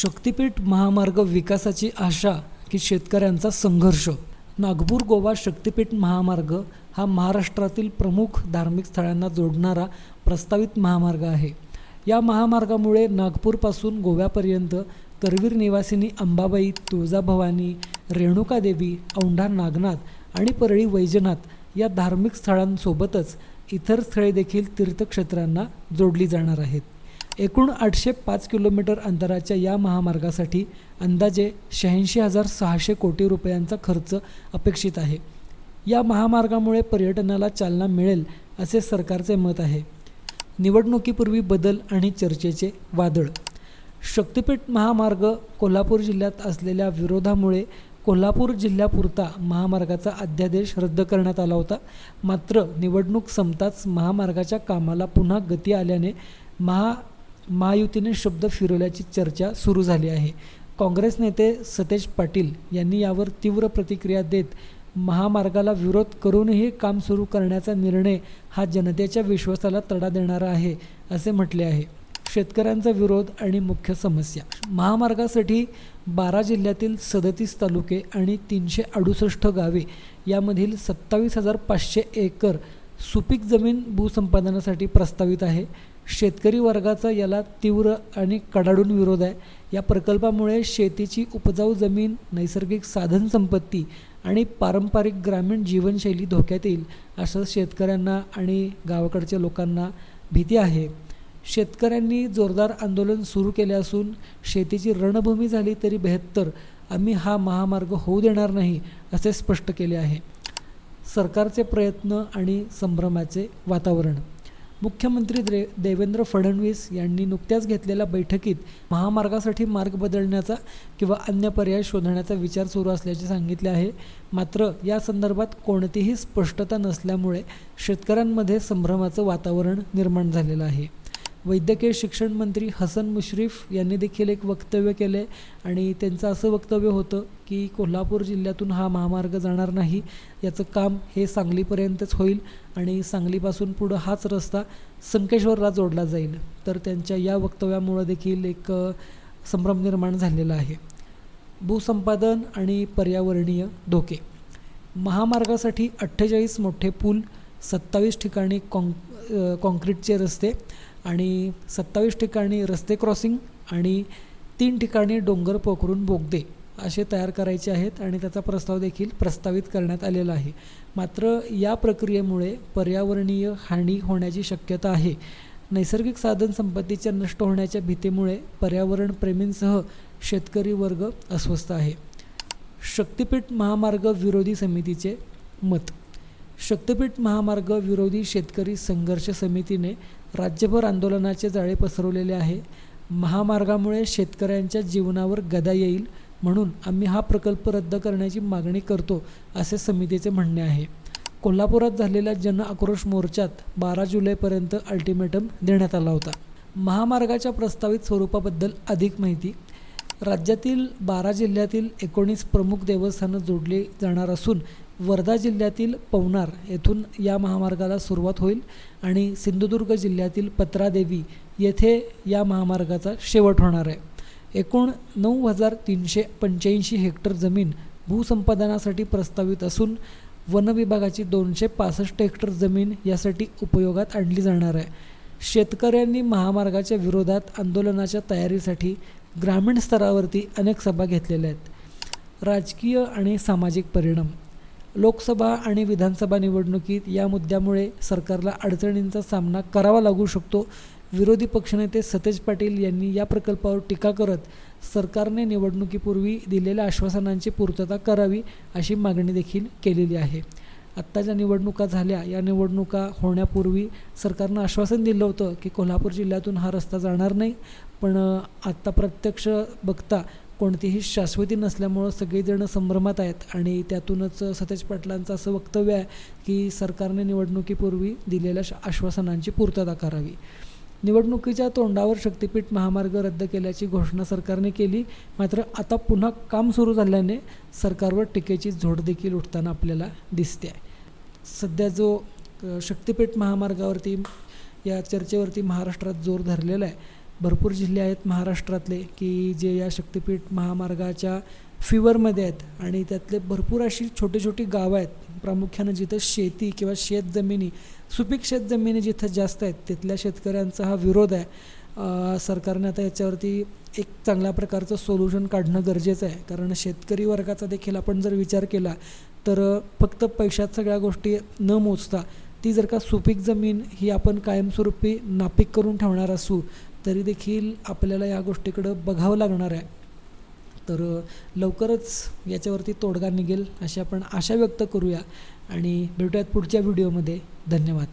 शक्तिपीठ महामार्ग विकासाची आशा की शेतकऱ्यांचा संघर्ष. नागपूर गोवा शक्तिपीठ महामार्ग हा महाराष्ट्रातील प्रमुख धार्मिक स्थळांना जोडणारा प्रस्तावित महामार्ग आहे. या महामार्गामुळे नागपूरपासून गोव्यापर्यंत करवीर निवासिनी अंबाबाई तुळजाभवानी रेणुकादेवी औंढा नागनाथ आणि परळी वैजनाथ या धार्मिक स्थळांसोबतच इतर स्थळे देखील तीर्थक्षेत्रांना जोडली जाणार आहेत. एकूण आठशे पाच किलोमीटर अंतराच्या या महामार्गासाठी अंदाजे शहाऐंशी हजार सहाशे कोटी रुपयांचा खर्च अपेक्षित आहे. या महामार्गामुळे पर्यटनाला चालना मिळेल असे सरकारचे मत आहे. निवडणुकीपूर्वी बदल आणि चर्चेचे वादळ. शक्तिपीठ महामार्ग कोल्हापूर जिल्ह्यात असलेल्या विरोधामुळे कोल्हापूर जिल्ह्यापुरता महामार्गाचा अध्यादेश रद्द करण्यात आला होता. मात्र निवडणूक संपताच महामार्गाच्या कामाला पुन्हा गती आल्याने महा महायुतीने शब्द फिरवल्याची चर्चा सुरू झाली आहे. काँग्रेस नेते सतेज पाटील यांनी यावर तीव्र प्रतिक्रिया देत महामार्गाला विरोध करूनही काम सुरू करण्याचा निर्णय हा जनतेच्या विश्वासाला तडा देणारा आहे असे म्हटले आहे. शेतकऱ्यांचा विरोध आणि मुख्य समस्या. महामार्गासाठी बारा जिल्ह्यातील सदतीस तालुके आणि तीनशे अडुसष्ट गावे यामधील सत्तावीस हजार पाचशे एकर सुपीक जमीन भूसंपादनासाठी प्रस्तावित आहे. शेतकरी वर्गाचा याला तीव्र आणि कडाडून विरोध आहे. या प्रकल्पामुळे शेतीची उपजाऊ जमीन नैसर्गिक साधनसंपत्ती आणि पारंपरिक ग्रामीण जीवनशैली धोक्यात येईल असं शेतकऱ्यांना आणि गावाकडच्या लोकांना भीती आहे. शेतकऱ्यांनी जोरदार आंदोलन सुरू केले असून शेतीची रणभूमी झाली तरी बेहत्तर आम्ही हा महामार्ग होऊ देणार नाही असे स्पष्ट केले आहे. सरकारचे प्रयत्न आणि संभ्रमाचे वातावरण. मुख्यमंत्री द्रे देवेंद्र फडणवीस यांनी नुकत्याच घेतलेल्या बैठकीत महामार्गासाठी मार्ग बदलण्याचा किंवा अन्य पर्याय शोधण्याचा विचार सुरू असल्याचे सांगितले आहे. मात्र या संदर्भात कोणतीही स्पष्टता नसल्यामुळे शेतकऱ्यांमध्ये संभ्रमाचं वातावरण निर्माण झालेलं आहे. वैद्यकीय शिक्षण मंत्री हसन मुश्रीफ यांनी देखील एक वक्तव्य केले आणि त्यांचं असं वक्तव्य होतं की कोल्हापूर जिल्ह्यातून हा महामार्ग जाणार नाही याचं काम हे सांगलीपर्यंतच होईल आणि सांगलीपासून पुढं हाच रस्ता संकेश्वरला जोडला जाईल. तर त्यांच्या या वक्तव्यामुळं देखील एक संभ्रम निर्माण झालेला आहे. भूसंपादन आणि पर्यावरणीय धोके. महामार्गासाठी अठ्ठेचाळीस मोठे पूल सत्तावीस ठिकाणी कॉं कॉन्क्रीटचे रस्ते आणि सत्तावीस ठिकाणी रस्ते क्रॉसिंग आणि तीन ठिकाणी डोंगर पोखरून बोगदे असे तयार करायचे आहेत आणि त्याचा प्रस्ताव देखील प्रस्तावित करण्यात आलेला आहे. मात्र या प्रक्रियेमुळे पर्यावरणीय हानी होण्याची शक्यता आहे. नैसर्गिक साधनसंपत्तीच्या नष्ट होण्याच्या भीतीमुळे पर्यावरणप्रेमींसह शेतकरी वर्ग अस्वस्थ आहे. शक्तिपीठ महामार्ग विरोधी समितीचे मत. शक्तपीठ महामार्ग विरोधी शेतकरी संघर्ष समितीने राज्यभर आंदोलनाचे जाळे पसरवलेले आहे. महामार्गामुळे शेतकऱ्यांच्या जीवनावर गदा येईल म्हणून आम्ही हा प्रकल्प रद्द करण्याची मागणी करतो असे समितीचे म्हणणे आहे. कोल्हापुरात झालेल्या जन आक्रोश मोर्चात बारा जुलैपर्यंत अल्टिमेटम देण्यात आला होता. महामार्गाच्या प्रस्तावित स्वरूपाबद्दल अधिक माहिती राज्यातील बारा जिल्ह्यातील एकोणीस प्रमुख देवस्थानं जोडली जाणार असून वर्धा जिल्ह्यातील पवनार येथून या महामार्गाला सुरुवात होईल आणि सिंधुदुर्ग जिल्ह्यातील पत्रादेवी येथे या महामार्गाचा शेवट होणार आहे. एकूण नऊ हजार तीनशे पंच्याऐंशी हेक्टर जमीन भूसंपादनासाठी प्रस्तावित असून वनविभागाची दोनशे पासष्ट हेक्टर जमीन यासाठी उपयोगात आणली जाणार आहे. शेतकऱ्यांनी महामार्गाच्या विरोधात आंदोलनाच्या तयारीसाठी ग्रामीण स्तरावरती अनेक सभा घेतलेल्या आहेत. राजकीय आणि सामाजिक परिणाम. लोकसभा आणि विधानसभा निवडणुकीत या मुद्द्यामुळे सरकारला अडचणींचा सामना करावा लागू शकतो. विरोधी पक्षनेते सतेज पाटील यांनी या प्रकल्पावर टीका करत सरकारने निवडणुकीपूर्वी दिलेल्या आश्वासनांची पूर्तता करावी अशी मागणी देखील केलेली आहे. आत्ता ज्या निवडणुका झाल्या या निवडणुका होण्यापूर्वी सरकारनं आश्वासन दिलं होतं की कोल्हापूर जिल्ह्यातून हा रस्ता जाणार नाही. पण आत्ता प्रत्यक्ष बघता कोणतीही शाश्वती नसल्यामुळं सगळेजण संभ्रमात आहेत आणि त्यातूनच सतेज पाटलांचं असं वक्तव्य आहे की सरकारने निवडणुकीपूर्वी दिलेल्या श- आश्वासनांची पूर्तता करावी. निवडणुकीच्या तोंडावर शक्तिपीठ महामार्ग रद्द केल्याची घोषणा सरकारने केली मात्र आता पुन्हा काम सुरू झाल्याने सरकारवर टीकेची झोड देखील उठताना आपल्याला दिसते आहे. सध्या जो शक्तिपीठ महामार्गावरती या चर्चेवरती महाराष्ट्रात जोर धरलेला आहे भरपूर जिल्हे आहेत महाराष्ट्रातले की जे या शक्तिपीठ महामार्गाच्या फिवरमध्ये आहेत आणि त्यातले भरपूर अशी छोटी छोटी गावं आहेत. प्रामुख्यानं जिथं शेती किंवा शेतजमिनी सुपीक शेतजमिनी जिथं जास्त आहेत तिथल्या शेतकऱ्यांचा हा विरोध आहे. सरकारने आता याच्यावरती एक चांगल्या प्रकारचं सोल्युशन काढणं गरजेचं आहे. कारण शेतकरी वर्गाचा देखील आपण जर विचार केला तर फक्त पैशात सगळ्या गोष्टी न मोजता ती जर का सुपीक जमीन ही आपण कायमस्वरूपी नापीक करून ठेवणार असू तरी देखील आपल्याला या गोष्टीकडं बघावं लागणार आहे. तर लवकरच याच्यावरती तोडगा निघेल अशी आपण आशा व्यक्त करूया. आणि भेटूयात पुढच्या व्हिडिओमध्ये. धन्यवाद.